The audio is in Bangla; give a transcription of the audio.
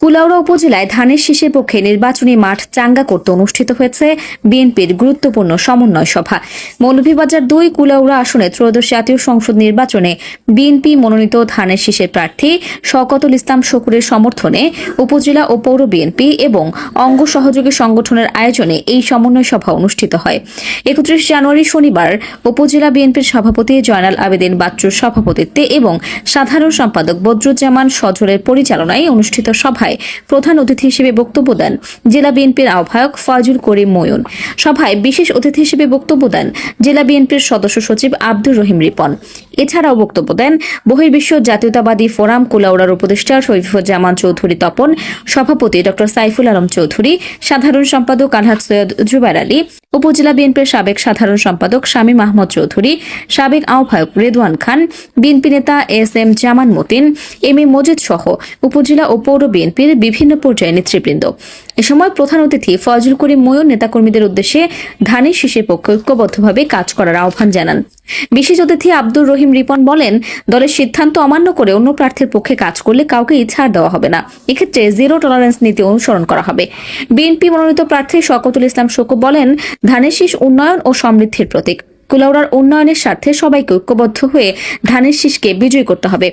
কুলাউড়া উপজেলায় ধানের শীষের পক্ষে নির্বাচনী মাঠ চাঙ্গা করতে অনুষ্ঠিত হয়েছে বিএনপির গুরুত্বপূর্ণ সমন্বয় সভা। মৌলভীবাজার দুই কুলাউড়া আসনে ত্রয়োদশ জাতীয় সংসদ নির্বাচনে বিএনপি মনোনীত ধানের শীষের প্রার্থী শওকতুল ইসলাম শকুরের সমর্থনে উপজেলা ও পৌর বিএনপি এবং অঙ্গ সহযোগী সংগঠনের আয়োজনে এই সমন্বয় সভা অনুষ্ঠিত হয়। একত্রিশ জানুয়ারি শনিবার উপজেলা বিএনপির সভাপতি জয়নাল আবেদিন বাচ্চুর সভাপতিত্বে এবং সাধারণ সম্পাদক বদরুজ্জামান সজলের পরিচালনায় অনুষ্ঠিত সভায় প্রধান অতিথি হিসেবে বক্তব্য দেন জেলা বিএনপির আহ্বায়ক ফয়জুল করিম ময়ুন সভায় বিশেষ অতিথি হিসেবে বক্তব্য দেন জেলা বিএনপির সদস্য সচিব আব্দুর রহিম রিপন। এছাড়াও বক্তব্য দেন বহির্বিশ্ব জাতীয়তাবাদী ফোরাম কুলাউড়ার উপদেষ্টা শরীফুজ্জামান চৌধুরী তপন, সভাপতি ড সাইফুল আলম চৌধুরী, সাধারণ সম্পাদক আনহাত সৈয়দ জুবাইর আলী, উপজেলা বিএনপির সাবেক সাধারণ সম্পাদক শামীম আহমদ চৌধুরী, সাবেক আহ্বায়ক রেদওয়ান খান, বিএনপি নেতা S M Zaman Matin, M A Majid সহ উপজেলা ও পৌর বিএনপির বিভিন্ন পর্যায়ের নেতৃবৃন্দ। এ সময় প্রধান অতিথি ফজল করিম ময়ূর নেতাকর্মীদের উদ্দেশ্যে ধানের শীষের পক্ষে ঐক্যবদ্ধভাবে কাজ করার আহ্বান জানান। বিশেষ অতিথি আব্দুর রহিম রিপন বলেন, দলের সিদ্ধান্ত অমান্য করে অন্য প্রার্থীর পক্ষে কাজ করলে কাউকে ছাড় দেওয়া হবে না। এক্ষেত্রে জিরো টলারেন্স নীতি অনুসরণ করা হবে। বিএনপি মনোনীত প্রার্থী শকতুল ইসলাম শোকু বলেন, ধানের শীষ উন্নয়ন ও সমৃদ্ধির প্রতীক। কুলাউড়ার উন্নয়নের স্বার্থে সবাইকে ঐক্যবদ্ধ হয়ে ধানের শীষকে বিজয়ী করতে হবে।